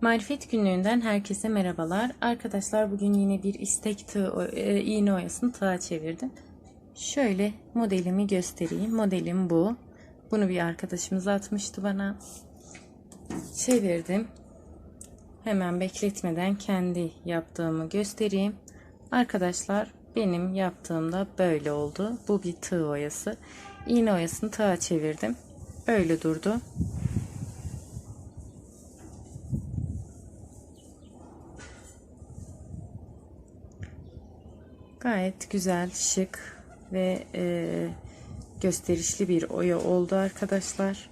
Marifet günlüğünden herkese merhabalar. Arkadaşlar bugün yine bir istek tığ, e, iğne oyasını tığa çevirdim. Şöyle modelimi göstereyim. Modelim bu. Bunu bir arkadaşımız atmıştı bana. Çevirdim. Hemen bekletmeden kendi yaptığımı göstereyim. Arkadaşlar benim yaptığımda böyle oldu. Bu bir tığ oyası. İğne oyasını tığa çevirdim. Böyle durdu. Gayet güzel, şık ve e, gösterişli bir oya oldu arkadaşlar.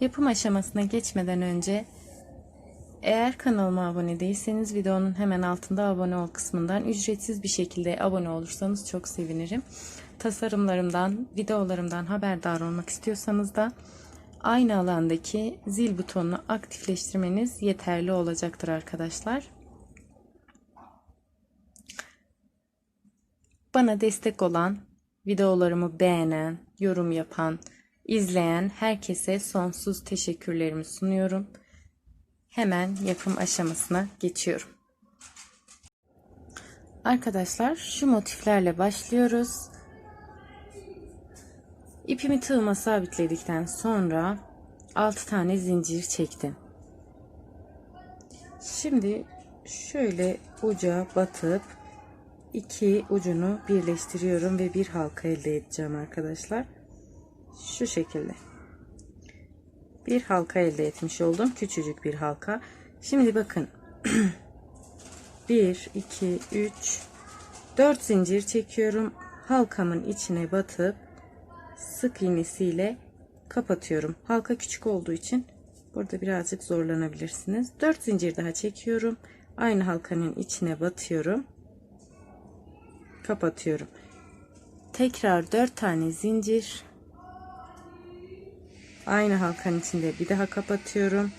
Yapım aşamasına geçmeden önce eğer kanalıma abone değilseniz videonun hemen altında abone ol kısmından ücretsiz bir şekilde abone olursanız çok sevinirim. Tasarımlarımdan, videolarımdan haberdar olmak istiyorsanız da aynı alandaki zil butonunu aktifleştirmeniz yeterli olacaktır arkadaşlar. Bana destek olan, videolarımı beğenen, yorum yapan, izleyen herkese sonsuz teşekkürlerimi sunuyorum. Hemen yapım aşamasına geçiyorum. Arkadaşlar şu motiflerle başlıyoruz. İpimi tığıma sabitledikten sonra 6 tane zincir çektim. Şimdi şöyle uca batıp iki ucunu birleştiriyorum ve bir halka elde edeceğim arkadaşlar. Şu şekilde. Bir halka elde etmiş oldum. Küçücük bir halka. Şimdi bakın. 1 2 3 4 zincir çekiyorum. Halkamın içine batıp sık iğnesiyle kapatıyorum. Halka küçük olduğu için burada birazcık zorlanabilirsiniz. 4 zincir daha çekiyorum. Aynı halkanın içine batıyorum. Kapatıyorum. Tekrar 4 tane zincir. Aynı halkanın içinde bir daha kapatıyorum.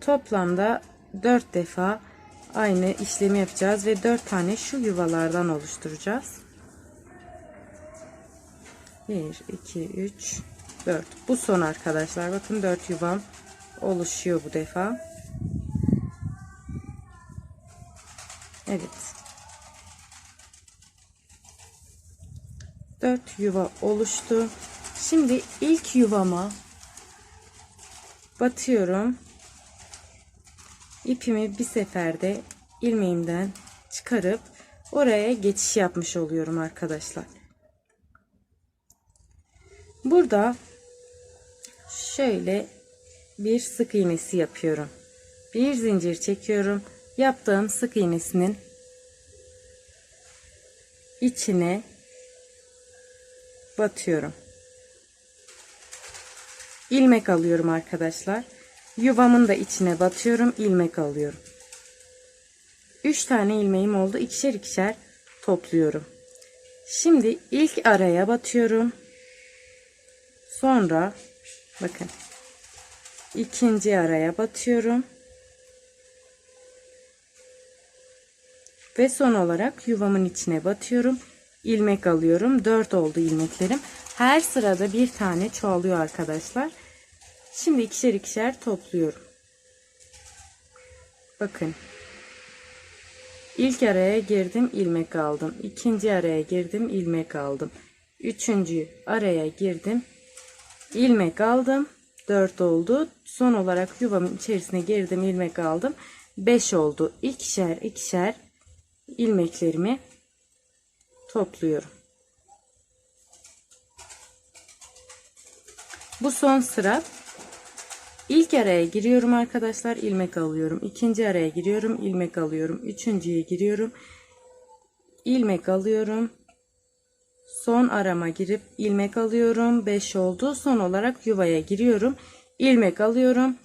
Toplamda 4 defa aynı işlemi yapacağız ve 4 tane şu yuvalardan oluşturacağız. 1 2 3 4 bu son arkadaşlar. Bakın 4 yuvam oluşuyor bu defa. Evet. 4 yuva oluştu. Şimdi ilk yuvama batıyorum. İpimi bir seferde ilmeğimden çıkarıp oraya geçiş yapmış oluyorum arkadaşlar Burada şöyle bir sık iğnesi yapıyorum. Bir zincir çekiyorum. Yaptığım sık iğnesinin içine batıyorum. ilmek alıyorum arkadaşlar. Yuvamın da içine batıyorum. ilmek alıyorum. 3 tane ilmeğim oldu. İkişer ikişer topluyorum. Şimdi ilk araya batıyorum. Sonra bakın ikinci araya batıyorum. Ve son olarak yuvamın içine batıyorum. ilmek alıyorum. 4 oldu ilmeklerim. Her sırada bir tane çoğalıyor arkadaşlar. Şimdi ikişer ikişer topluyorum. Bakın. İlk araya girdim ilmek aldım. İkinci araya girdim ilmek aldım. Üçüncü araya girdim ilmek aldım. 4 oldu. Son olarak yuvamın içerisine girdim ilmek aldım. 5 oldu. İkişer ikişer ilmeklerimi topluyorum. Bu son sıra. İlk araya giriyorum arkadaşlar. ilmek alıyorum. İkinci araya giriyorum. ilmek alıyorum. Üçüncüye giriyorum. ilmek alıyorum son arama girip ilmek alıyorum. 5 oldu. Son olarak yuvaya giriyorum. İlmek alıyorum.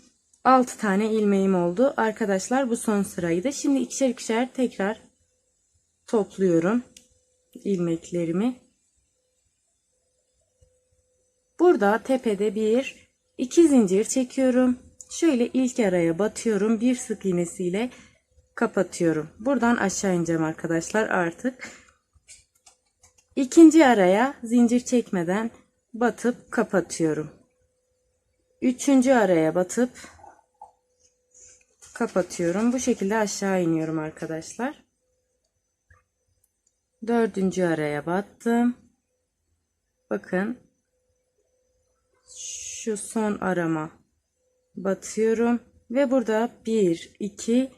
6 tane ilmeğim oldu. Arkadaşlar bu son sıraydı. Şimdi ikişer ikişer tekrar topluyorum ilmeklerimi. Burada tepede bir iki zincir çekiyorum. Şöyle ilk araya batıyorum. Bir sık iğnesiyle kapatıyorum. Buradan aşağı ineceğim arkadaşlar artık İkinci araya zincir çekmeden batıp kapatıyorum. Üçüncü araya batıp kapatıyorum. Bu şekilde aşağı iniyorum arkadaşlar. Dördüncü araya battım. Bakın şu son arama batıyorum ve burada 1 2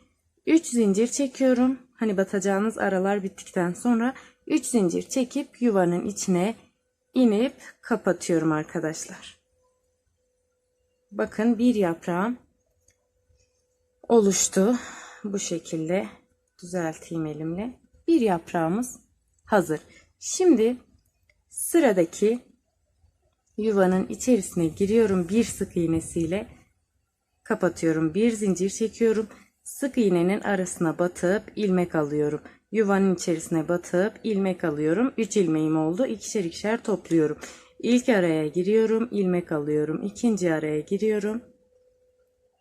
3 zincir çekiyorum. Hani batacağınız aralar bittikten sonra 3 zincir çekip yuvanın içine inip kapatıyorum arkadaşlar. Bakın bir yaprağım oluştu. Bu şekilde düzelteyim elimle. Bir yaprağımız hazır. Şimdi sıradaki yuvanın içerisine giriyorum bir sık iğnesiyle kapatıyorum. Bir zincir çekiyorum. Sık iğnenin arasına batıp ilmek alıyorum. Yuvanın içerisine batıp ilmek alıyorum. 3 ilmeğim oldu. İkişer ikişer topluyorum. İlk araya giriyorum, ilmek alıyorum. İkinci araya giriyorum.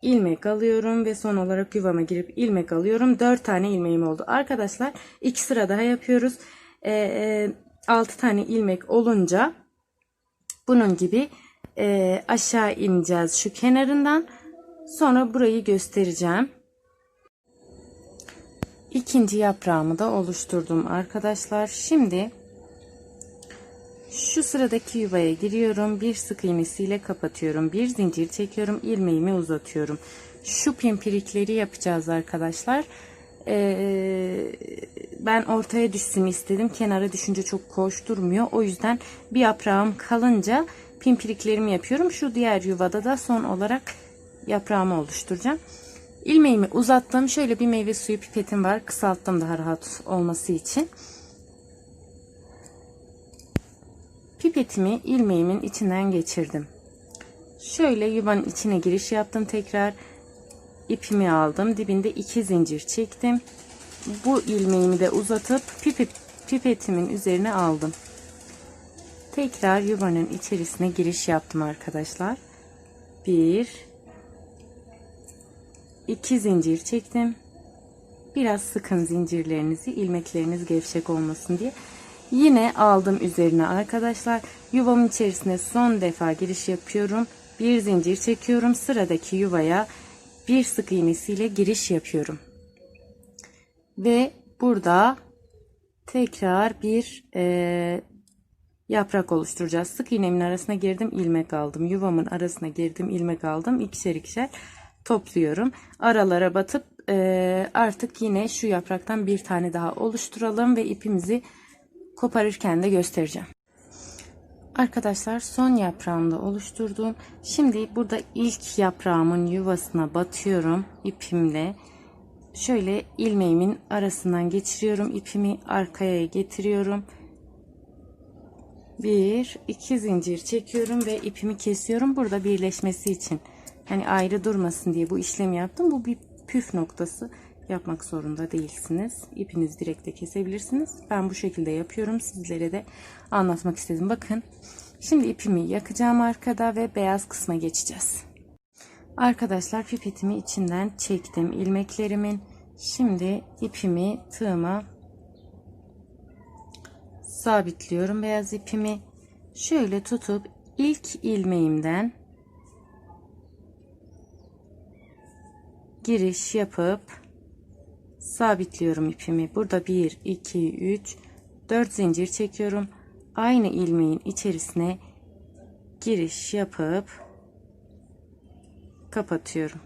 ilmek alıyorum ve son olarak yuvama girip ilmek alıyorum. 4 tane ilmeğim oldu. Arkadaşlar iki sıra daha yapıyoruz. Ee, 6 tane ilmek olunca bunun gibi e, aşağı ineceğiz şu kenarından. Sonra burayı göstereceğim. İkinci yaprağımı da oluşturdum arkadaşlar. Şimdi şu sıradaki yuvaya giriyorum. Bir sık iğnesiyle kapatıyorum. Bir zincir çekiyorum. ilmeğimi uzatıyorum. Şu pimpirikleri yapacağız arkadaşlar. Ee, ben ortaya düşsün istedim. Kenara düşünce çok koş durmuyor. O yüzden bir yaprağım kalınca pimpiriklerimi yapıyorum. Şu diğer yuvada da son olarak yaprağımı oluşturacağım. İlmeğimi uzattım. Şöyle bir meyve suyu pipetim var. Kısalttım daha rahat olması için. Pipetimi ilmeğimin içinden geçirdim. Şöyle yuvanın içine giriş yaptım tekrar. ipimi aldım. Dibinde iki zincir çektim. Bu ilmeğimi de uzatıp pipet, pipetimin üzerine aldım. Tekrar yuvanın içerisine giriş yaptım arkadaşlar. Bir, iki zincir çektim. Biraz sıkın zincirlerinizi, ilmekleriniz gevşek olmasın diye. Yine aldım üzerine arkadaşlar. Yuvamın içerisine son defa giriş yapıyorum. Bir zincir çekiyorum. Sıradaki yuvaya bir sık iğnesiyle giriş yapıyorum. Ve burada tekrar bir e, yaprak oluşturacağız. Sık iğnemin arasına girdim, ilmek aldım. Yuvamın arasına girdim, ilmek aldım. İkişer ikişer topluyorum. Aralara batıp e, artık yine şu yapraktan bir tane daha oluşturalım ve ipimizi koparırken de göstereceğim. Arkadaşlar son yaprağımda oluşturdum. Şimdi burada ilk yaprağımın yuvasına batıyorum ipimle. Şöyle ilmeğimin arasından geçiriyorum. ipimi arkaya getiriyorum. Bir, iki zincir çekiyorum ve ipimi kesiyorum. Burada birleşmesi için hani ayrı durmasın diye bu işlemi yaptım. Bu bir püf noktası yapmak zorunda değilsiniz. İpiniz direkt de kesebilirsiniz. Ben bu şekilde yapıyorum. Sizlere de anlatmak istedim. Bakın şimdi ipimi yakacağım arkada ve beyaz kısma geçeceğiz. Arkadaşlar pipetimi içinden çektim ilmeklerimin. Şimdi ipimi tığıma sabitliyorum beyaz ipimi. Şöyle tutup ilk ilmeğimden giriş yapıp sabitliyorum ipimi. Burada 1 2 3 4 zincir çekiyorum. Aynı ilmeğin içerisine giriş yapıp kapatıyorum.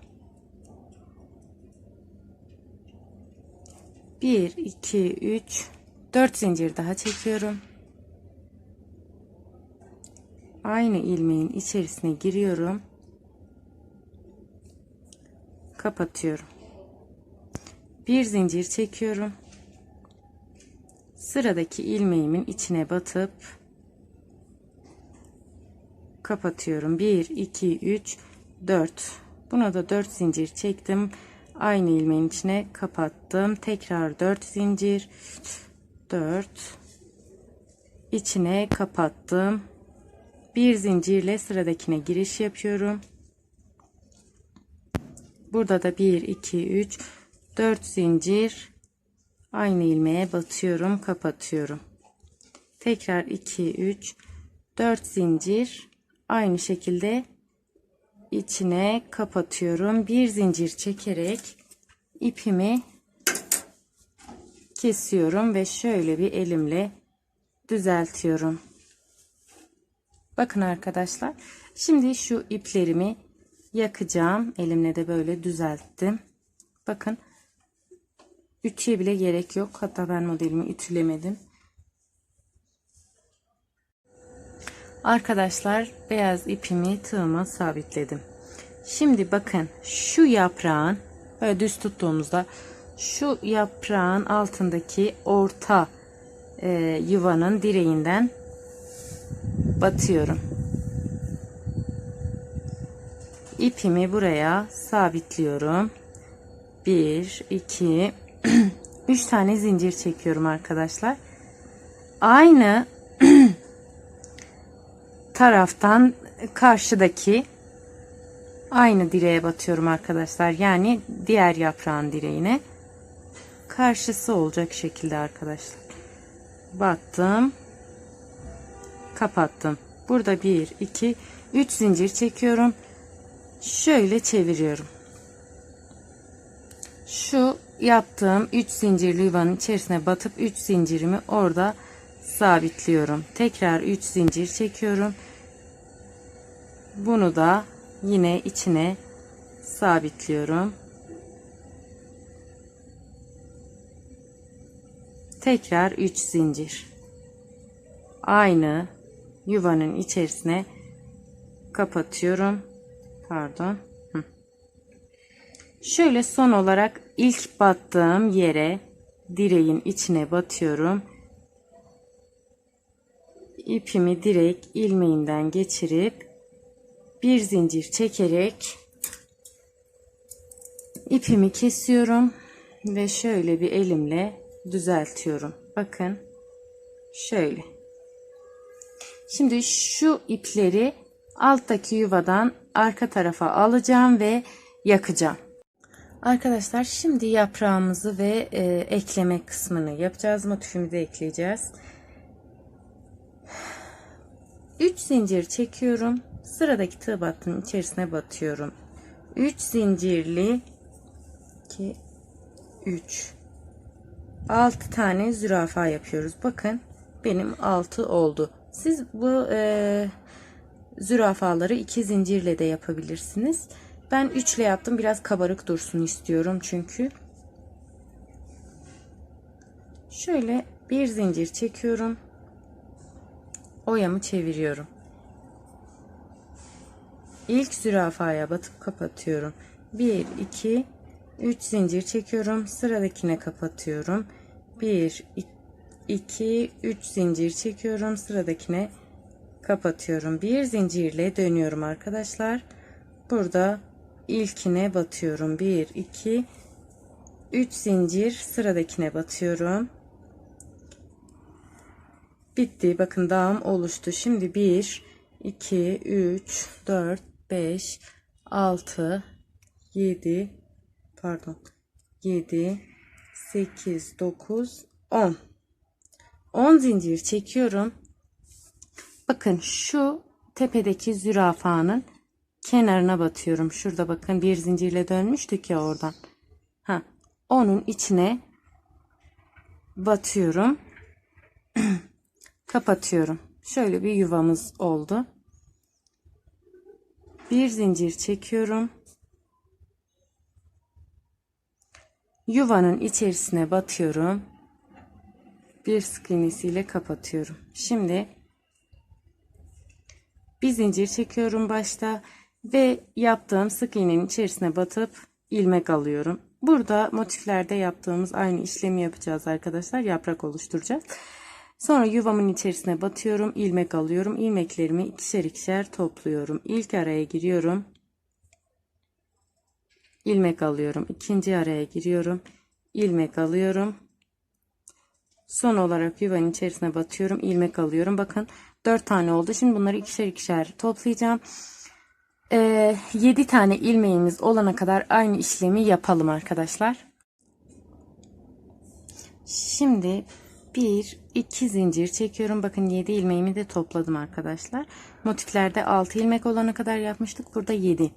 1 2 3 4 zincir daha çekiyorum. Aynı ilmeğin içerisine giriyorum. Kapatıyorum. Bir zincir çekiyorum. Sıradaki ilmeğimin içine batıp kapatıyorum. 1 2 3 4. Buna da 4 zincir çektim. Aynı ilmeğin içine kapattım. Tekrar 4 zincir. 4 içine kapattım. Bir zincirle sıradakine giriş yapıyorum. Burada da 1 2 3 4 zincir aynı ilmeğe batıyorum, kapatıyorum. Tekrar 2 3 4 zincir aynı şekilde içine kapatıyorum. Bir zincir çekerek ipimi kesiyorum ve şöyle bir elimle düzeltiyorum. Bakın arkadaşlar. Şimdi şu iplerimi yakacağım. Elimle de böyle düzelttim. Bakın. Ütüye bile gerek yok. Hatta ben modelimi ütülemedim. Arkadaşlar beyaz ipimi tığıma sabitledim. Şimdi bakın şu yaprağın böyle düz tuttuğumuzda şu yaprağın altındaki orta e, yuvanın direğinden batıyorum. İpimi buraya sabitliyorum. 1 2 3 tane zincir çekiyorum arkadaşlar. Aynı taraftan karşıdaki aynı direğe batıyorum arkadaşlar. Yani diğer yaprağın direğine karşısı olacak şekilde arkadaşlar. Battım. Kapattım. Burada 1 2 3 zincir çekiyorum. Şöyle çeviriyorum. Şu yaptığım 3 zincirli yuvanın içerisine batıp 3 zincirimi orada sabitliyorum. Tekrar 3 zincir çekiyorum. Bunu da yine içine sabitliyorum. Tekrar 3 zincir. Aynı yuvanın içerisine kapatıyorum. Pardon. Şöyle son olarak ilk battığım yere direğin içine batıyorum. İpimi direkt ilmeğinden geçirip bir zincir çekerek ipimi kesiyorum ve şöyle bir elimle düzeltiyorum. Bakın şöyle. Şimdi şu ipleri alttaki yuvadan arka tarafa alacağım ve yakacağım. Arkadaşlar şimdi yaprağımızı ve e, ekleme kısmını yapacağız. Motifimizi ekleyeceğiz. 3 zincir çekiyorum. Sıradaki tığ battının içerisine batıyorum. 3 zincirli 2 3 6 tane zürafa yapıyoruz. Bakın benim 6 oldu. Siz bu e, zürafaları 2 zincirle de yapabilirsiniz. Ben 3 ile yaptım. Biraz kabarık dursun istiyorum çünkü. Şöyle bir zincir çekiyorum. Oyamı çeviriyorum. İlk zürafaya batıp kapatıyorum. 1 2 3 zincir çekiyorum. Sıradakine kapatıyorum. 1 2 3 zincir çekiyorum. Sıradakine kapatıyorum. Bir zincirle dönüyorum arkadaşlar. Burada ilkine batıyorum. 1 2 3 zincir sıradakine batıyorum. Bitti. Bakın dağım oluştu. Şimdi 1 2 3 4 5 6 7 pardon 7 8 9 10 10 zincir çekiyorum. Bakın şu tepedeki zürafanın kenarına batıyorum. Şurada bakın bir zincirle dönmüştük ya oradan. Ha, onun içine batıyorum. Kapatıyorum. Şöyle bir yuvamız oldu. Bir zincir çekiyorum. Yuvanın içerisine batıyorum. Bir sık iğnesiyle kapatıyorum. Şimdi bir zincir çekiyorum başta ve yaptığım sık iğnenin içerisine batıp ilmek alıyorum. Burada motiflerde yaptığımız aynı işlemi yapacağız arkadaşlar. Yaprak oluşturacağız. Sonra yuvamın içerisine batıyorum, ilmek alıyorum. İlmeklerimi ikişer ikişer topluyorum. İlk araya giriyorum. ilmek alıyorum. İkinci araya giriyorum. ilmek alıyorum. Son olarak yuvanın içerisine batıyorum, ilmek alıyorum. Bakın 4 tane oldu. Şimdi bunları ikişer ikişer toplayacağım. Ee, 7 tane ilmeğimiz olana kadar aynı işlemi yapalım arkadaşlar. Şimdi 1 2 zincir çekiyorum. Bakın 7 ilmeğimi de topladım arkadaşlar. Motiflerde 6 ilmek olana kadar yapmıştık. Burada 7.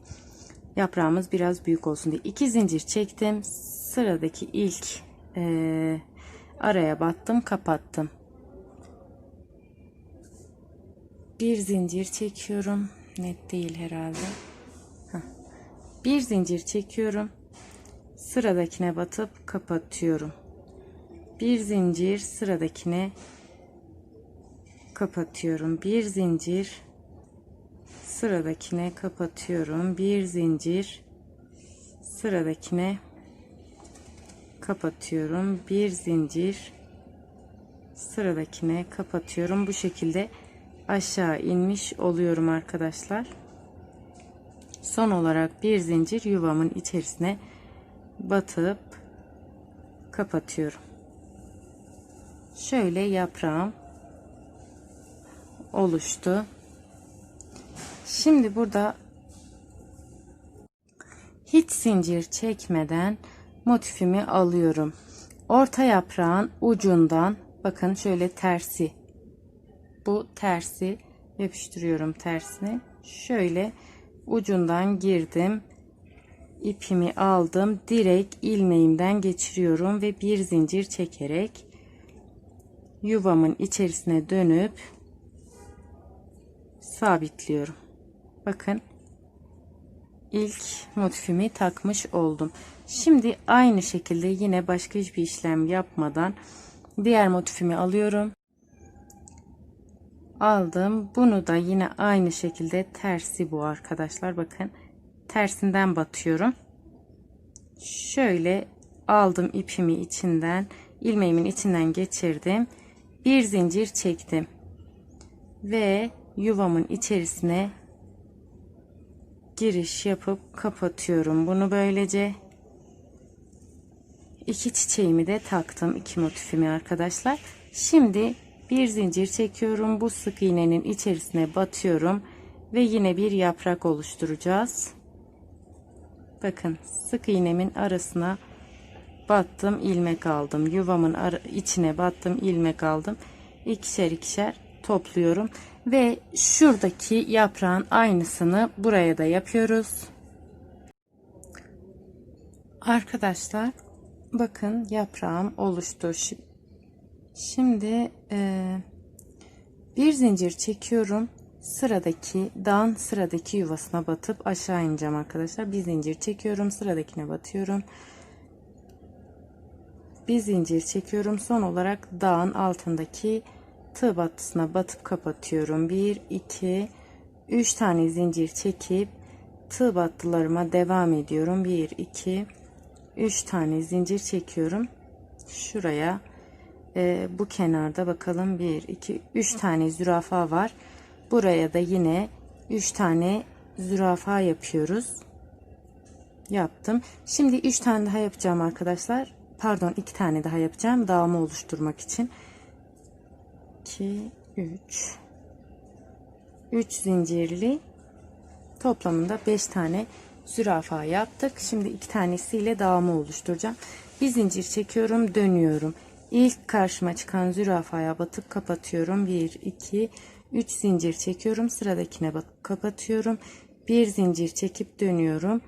Yaprağımız biraz büyük olsun diye 2 zincir çektim. Sıradaki ilk eee, araya battım, kapattım. Bir zincir çekiyorum. Net değil herhalde. Bir zincir çekiyorum. Sıradakine batıp kapatıyorum. Bir zincir sıradakine kapatıyorum. Bir zincir sıradakine kapatıyorum. Bir zincir sıradakine kapatıyorum. Bir zincir sıradakine kapatıyorum. Bu şekilde aşağı inmiş oluyorum arkadaşlar. Son olarak bir zincir yuvamın içerisine batıp kapatıyorum. Şöyle yaprağım oluştu. Şimdi burada hiç zincir çekmeden motifimi alıyorum. Orta yaprağın ucundan bakın şöyle tersi. Bu tersi yapıştırıyorum tersini. Şöyle ucundan girdim. ipimi aldım. Direkt ilmeğimden geçiriyorum ve bir zincir çekerek yuvamın içerisine dönüp sabitliyorum. Bakın ilk motifimi takmış oldum. Şimdi aynı şekilde yine başka hiçbir işlem yapmadan diğer motifimi alıyorum. Aldım. Bunu da yine aynı şekilde tersi bu arkadaşlar. Bakın tersinden batıyorum. Şöyle aldım ipimi içinden, ilmeğimin içinden geçirdim. Bir zincir çektim. Ve yuvamın içerisine giriş yapıp kapatıyorum. Bunu böylece iki çiçeğimi de taktım. iki motifimi arkadaşlar. Şimdi bir zincir çekiyorum. Bu sık iğnenin içerisine batıyorum. Ve yine bir yaprak oluşturacağız. Bakın sık iğnemin arasına battım ilmek aldım. Yuvamın içine battım ilmek aldım. İkişer ikişer topluyorum. Ve şuradaki yaprağın aynısını buraya da yapıyoruz. Arkadaşlar bakın yaprağım oluştu. Şimdi e, bir zincir çekiyorum. Sıradaki dağın sıradaki yuvasına batıp aşağı ineceğim arkadaşlar. Bir zincir çekiyorum. Sıradakine batıyorum. Bir zincir çekiyorum. Son olarak dağın altındaki tığ battısına batıp kapatıyorum. 1 2 3 tane zincir çekip tığ battılarıma devam ediyorum. 1 2 3 tane zincir çekiyorum. Şuraya e, bu kenarda bakalım 1 2 3 tane zürafa var. Buraya da yine 3 tane zürafa yapıyoruz. Yaptım. Şimdi 3 tane daha yapacağım arkadaşlar. Pardon 2 tane daha yapacağım. Dağımı oluşturmak için. 2 3 3 zincirli toplamında 5 tane zürafa yaptık. Şimdi 2 tanesiyle dağımı oluşturacağım. Bir zincir çekiyorum, dönüyorum. İlk karşıma çıkan zürafaya batıp kapatıyorum. 1 2 3 zincir çekiyorum. Sıradakine batıp kapatıyorum. Bir zincir çekip dönüyorum.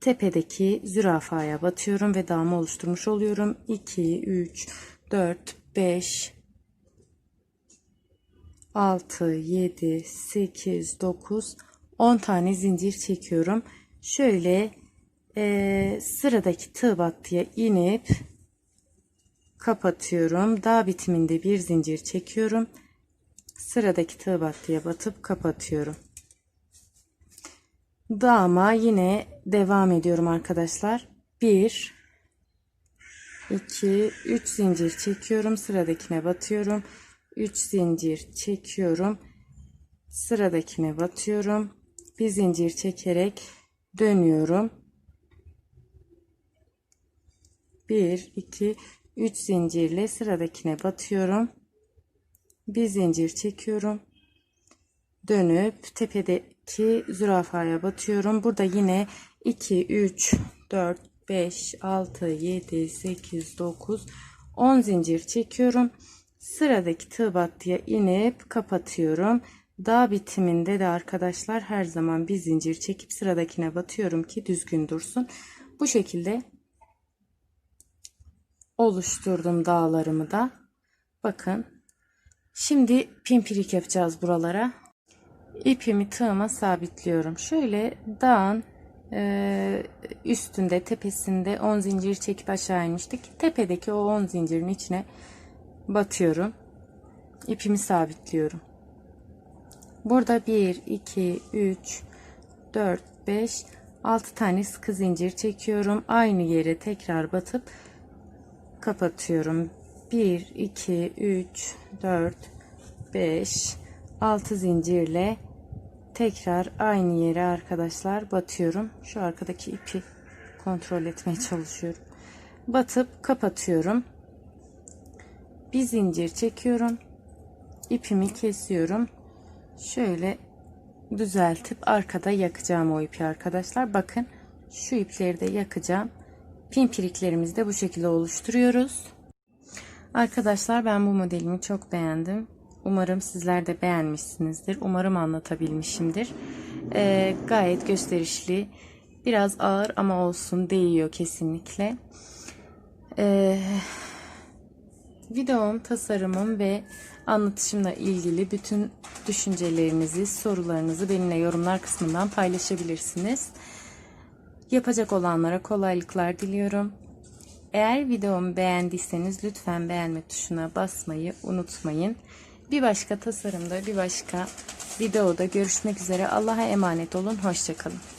Tepedeki zürafaya batıyorum ve dağımı oluşturmuş oluyorum. 2 3 4 5 6 7 8 9 10 tane zincir çekiyorum. Şöyle e, sıradaki tığ battıya inip kapatıyorum. Dağ bitiminde bir zincir çekiyorum. Sıradaki tığ battıya batıp kapatıyorum. Dağıma yine devam ediyorum arkadaşlar. 1 2 3 zincir çekiyorum. Sıradakine batıyorum. 3 zincir çekiyorum. Sıradakine batıyorum. Bir zincir çekerek dönüyorum. 1 2 3 zincirle sıradakine batıyorum. Bir zincir çekiyorum. Dönüp tepedeki zürafaya batıyorum. Burada yine 2 3 4 5 6 7 8 9 10 zincir çekiyorum. Sıradaki tığ battıya inip kapatıyorum. Dağ bitiminde de arkadaşlar her zaman bir zincir çekip sıradakine batıyorum ki düzgün dursun. Bu şekilde oluşturdum dağlarımı da. Bakın. Şimdi pimpirik yapacağız buralara. İpimi tığıma sabitliyorum. Şöyle dağın e, üstünde tepesinde 10 zincir çekip aşağı inmiştik. Tepedeki o 10 zincirin içine batıyorum. İpimi sabitliyorum. Burada 1, 2, 3, 4, 5, 6 tane sıkı zincir çekiyorum. Aynı yere tekrar batıp kapatıyorum. 1, 2, 3, 4, 5, 6 zincirle tekrar aynı yere arkadaşlar batıyorum. Şu arkadaki ipi kontrol etmeye çalışıyorum. Batıp kapatıyorum. Bir zincir çekiyorum. İpimi kesiyorum. Şöyle düzeltip arkada yakacağım o ipi arkadaşlar. Bakın şu ipleri de yakacağım. Pimpiriklerimizi de bu şekilde oluşturuyoruz. Arkadaşlar ben bu modelimi çok beğendim. Umarım sizler de beğenmişsinizdir. Umarım anlatabilmişimdir. Ee, gayet gösterişli. Biraz ağır ama olsun değiyor kesinlikle. Ee, videom, tasarımım ve anlatışımla ilgili bütün düşüncelerinizi, sorularınızı benimle yorumlar kısmından paylaşabilirsiniz. Yapacak olanlara kolaylıklar diliyorum. Eğer videomu beğendiyseniz lütfen beğenme tuşuna basmayı unutmayın. Bir başka tasarımda, bir başka videoda görüşmek üzere. Allah'a emanet olun. Hoşçakalın.